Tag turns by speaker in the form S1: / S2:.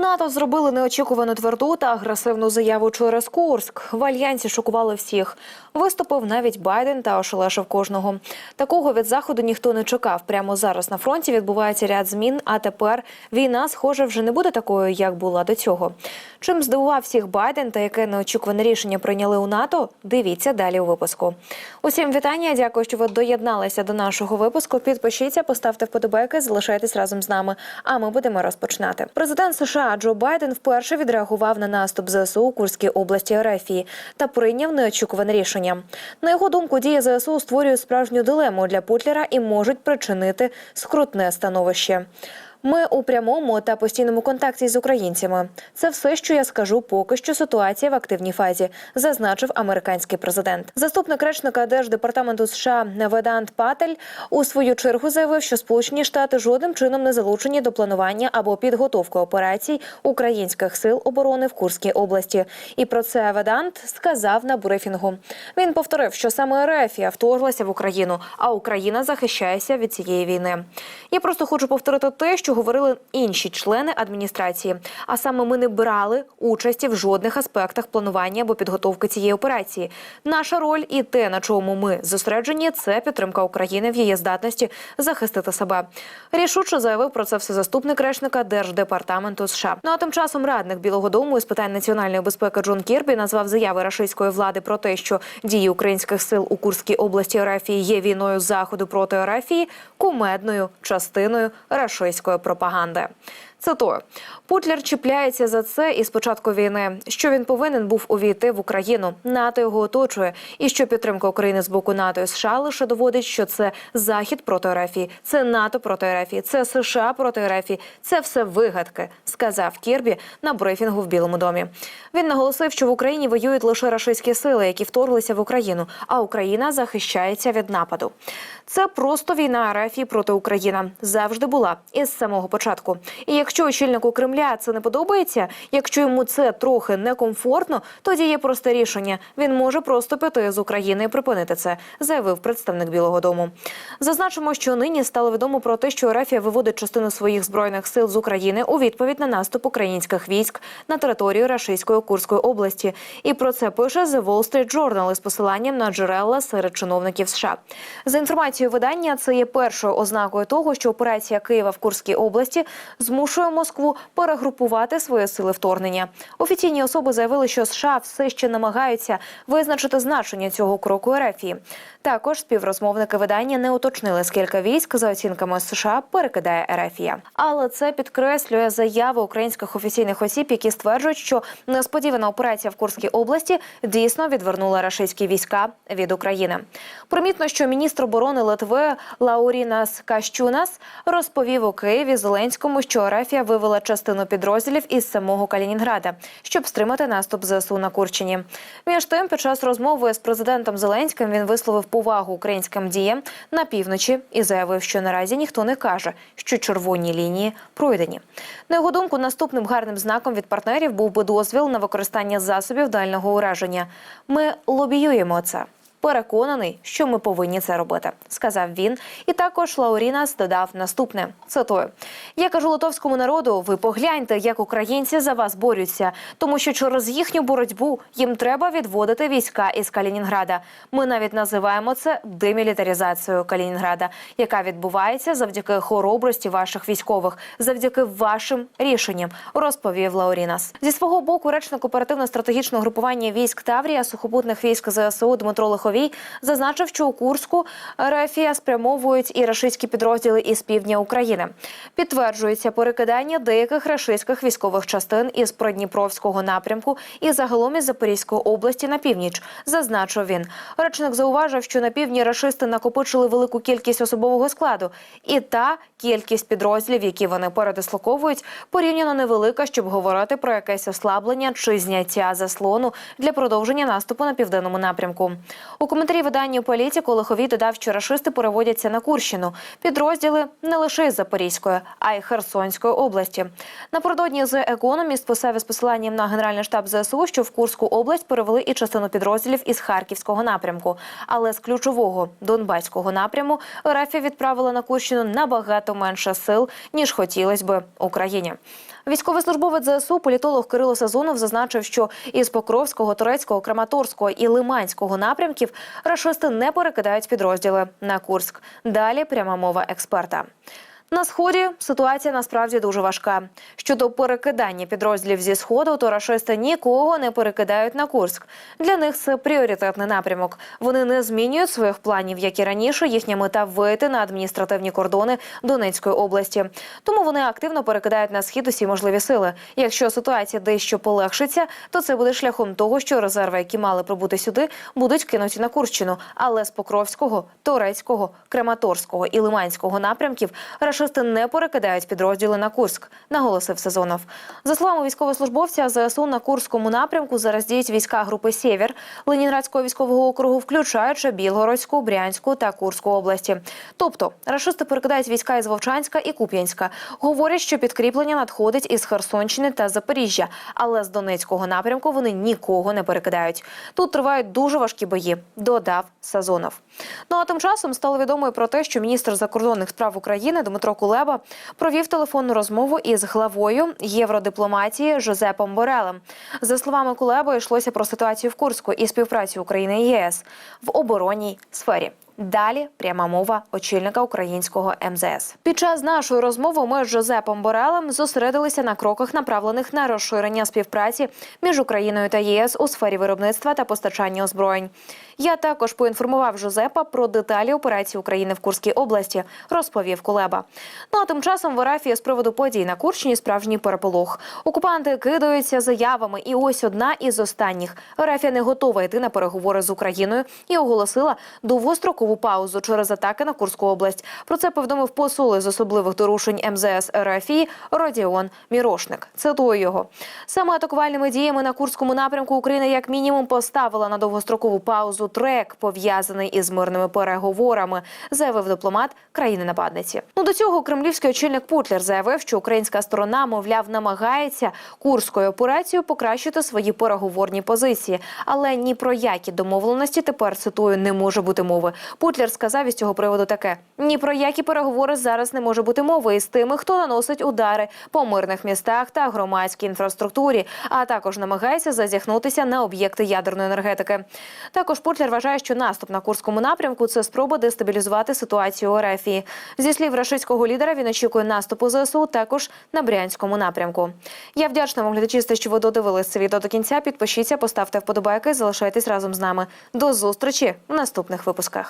S1: НАТО зробили неочікувану тверду та агресивну заяву через Курськ. В альянсі шокували всіх. Виступив навіть Байден та ошелешив кожного. Такого від заходу ніхто не чекав. Прямо зараз на фронті відбувається ряд змін. А тепер війна, схоже, вже не буде такою, як була до цього. Чим здивував всіх Байден та яке неочікуване рішення прийняли у НАТО? Дивіться далі у випуску. Усім вітання. Дякую, що ви доєдналися до нашого випуску. Підпишіться, поставте вподобайки, залишайтесь разом з нами. А ми будемо розпочинати. Президент США Джо Байден вперше відреагував на наступ ЗСУ у Курській області Рефії та прийняв неочікуване рішення. На його думку, дії ЗСУ створюють справжню дилему для Путлера і можуть причинити скрутне становище. Ми у прямому та постійному контакті з українцями. Це все, що я скажу. Поки що ситуація в активній фазі, зазначив американський президент. Заступник речника держдепартаменту США Ведант Патель у свою чергу заявив, що Сполучені Штати жодним чином не залучені до планування або підготовки операцій українських сил оборони в Курській області. І про це Ведант сказав на брифінгу. Він повторив, що саме Ерефія вторглася в Україну, а Україна захищається від цієї війни. Я просто хочу повторити те, що говорили інші члени адміністрації. А саме ми не брали участі в жодних аспектах планування або підготовки цієї операції. Наша роль і те, на чому ми зосереджені, це підтримка України в її здатності захистити себе. Рішуче заявив про це все заступник речника держдепартаменту США. Ну а тим часом радник Білого Дому із питань національної безпеки Джон Кірбі назвав заяви рашистської влади про те, що дії українських сил у Курській області Арафії є війною заходу проти Арафії кумедною частиною рашистської пропаганди. Цитую, Путлер чіпляється за це із початку війни. Що він повинен був увійти в Україну. НАТО його оточує, і що підтримка України з боку НАТО і США лише доводить, що це захід проти РФ, це НАТО проти РФ, це США проти РФ, це все вигадки, сказав Кірбі на брифінгу в Білому домі. Він наголосив, що в Україні воюють лише рашистські сили, які вторглися в Україну, а Україна захищається від нападу. Це просто війна РФ проти України завжди була із самого початку. І якщо очільнику Кремля це не подобається, якщо йому це трохи некомфортно, тоді є просте рішення. Він може просто піти з України і припинити це, заявив представник Білого Дому. Зазначимо, що нині стало відомо про те, що РФ виводить частину своїх збройних сил з України у відповідь на наступ українських військ на територію Рашистської Курської області. І про це пише The Wall Street Journal із посиланням на джерела серед чиновників США. За інформацією видання, це є першою ознакою того, що операція Києва в Курській області змушує Москву перегрупувати свої сили вторгнення. Офіційні особи заявили, що США все ще намагаються визначити значення цього кроку Ерефії. Також співрозмовники видання не уточнили, скільки військ за оцінками США перекидає Ерефія. Але це підкреслює заяви українських офіційних осіб, які стверджують, що несподівана операція в Курській області дійсно відвернула рашистські війська від України. Примітно, що міністр оборони Литви Лаурінас Кащунас розповів у Києві Зеленському, що Ерефія вивела частину підрозділів із самого Калінінграда, щоб стримати наступ ЗСУ на Курчині. Між тим, під час розмови з президентом Зеленським він висловив повагу українським діям на півночі і заявив, що наразі ніхто не каже, що червоні лінії пройдені. На його думку, наступним гарним знаком від партнерів був би дозвіл на використання засобів дальнього ураження. Ми лобіюємо це. Переконаний, що ми повинні це робити, сказав він. І також Лаурінас додав наступне: цитую: я кажу литовському народу, ви погляньте, як українці за вас борються, тому що через їхню боротьбу їм треба відводити війська із Калінінграда. Ми навіть називаємо це демілітаризацією Калінінграда, яка відбувається завдяки хоробрості ваших військових, завдяки вашим рішенням, розповів Лаурінас. Зі свого боку, речник оперативно-стратегічного групування військ Таврія сухопутних військ ЗСУ Дмитро Лиховій зазначив, що у Курську РФ спрямовують і рашистські підрозділи із півдня України. Підтверджується перекидання деяких рашистських військових частин із Придніпровського напрямку і загалом із Запорізької області на північ. Зазначив він. Речник зауважив, що на півдні рашисти накопичили велику кількість особового складу, і та кількість підрозділів, які вони передислоковують, порівняно невелика, щоб говорити про якесь ослаблення чи зняття заслону для продовження наступу на південному напрямку. У коментарі виданню політику Лиховій додав, що рашисти переводяться на Курщину. Підрозділи не лише із Запорізької, а й Херсонської області. Напередодні з економіст писав із посиланням на генеральний штаб ЗСУ, що в Курську область перевели і частину підрозділів із Харківського напрямку. Але з ключового Донбаського напряму РФ відправила на Курщину набагато менше сил ніж хотілось би Україні. Військовослужбовець ЗСУ політолог Кирило Сазонов зазначив, що із Покровського, Турецького, Краматорського і Лиманського напрямків рашисти не перекидають підрозділи на Курськ. Далі пряма мова експерта. На сході ситуація насправді дуже важка. Щодо перекидання підрозділів зі сходу, то рашисти нікого не перекидають на Курськ. Для них це пріоритетний напрямок. Вони не змінюють своїх планів, як і раніше. Їхня мета вийти на адміністративні кордони Донецької області. Тому вони активно перекидають на схід усі можливі сили. Якщо ситуація дещо полегшиться, то це буде шляхом того, що резерви, які мали прибути сюди, будуть кинуті на Курщину. Але з Покровського, Торецького, Краматорського і Лиманського напрямків рашисти не перекидають підрозділи на Курськ, наголосив Сезонов. За словами військовослужбовця, ЗСУ на Курському напрямку зараз діють війська групи Сєвєр Ленінградського військового округу, включаючи Білгородську, Брянську та Курську області. Тобто рашисти перекидають війська із Вовчанська і Куп'янська. Говорять, що підкріплення надходить із Херсонщини та Запоріжжя, але з Донецького напрямку вони нікого не перекидають. Тут тривають дуже важкі бої. Додав Сазонов. Ну а тим часом стало відомо про те, що міністр закордонних справ України Дмитро Кулеба провів телефонну розмову із главою євродипломатії Жозепом Борелем. За словами Кулеба, йшлося про ситуацію в Курську і співпрацю України і ЄС в оборонній сфері. Далі пряма мова очільника українського МЗС. Під час нашої розмови ми з Жозепом Борелем зосередилися на кроках, направлених на розширення співпраці між Україною та ЄС у сфері виробництва та постачання озброєнь. Я також поінформував Жозепа про деталі операції України в Курській області, розповів Кулеба. Ну а тим часом в Арафії з приводу подій на Курщині справжній переполох. Окупанти кидаються заявами, і ось одна із останніх. Арафія не готова йти на переговори з Україною і оголосила довгострокову паузу через атаки на Курську область. Про це повідомив посол з особливих дорушень МЗС РФІ Родіон Мірошник. Цитую його саме атакувальними діями на Курському напрямку Україна як мінімум поставила на довгострокову паузу трек, пов'язаний із мирними переговорами, заявив дипломат країни-нападниці. Ну до цього кремлівський очільник Путлер заявив, що українська сторона, мовляв, намагається курською операцією покращити свої переговорні позиції, але ні про які домовленості тепер цитую не може бути мови. Путлер сказав із цього приводу таке: ні про які переговори зараз не може бути мови із тими, хто наносить удари по мирних містах та громадській інфраструктурі, а також намагається зазіхнутися на об'єкти ядерної енергетики. Також Путлер вважає, що наступ на курському напрямку це спроба дестабілізувати ситуацію у Рефії. Зі слів рашистського лідера, він очікує наступу ЗСУ також на Брянському напрямку. Я вдячна вам глядачі, що ви додивились це відео до кінця. Підпишіться, поставте вподобайки, залишайтесь разом з нами. До зустрічі в наступних випусках.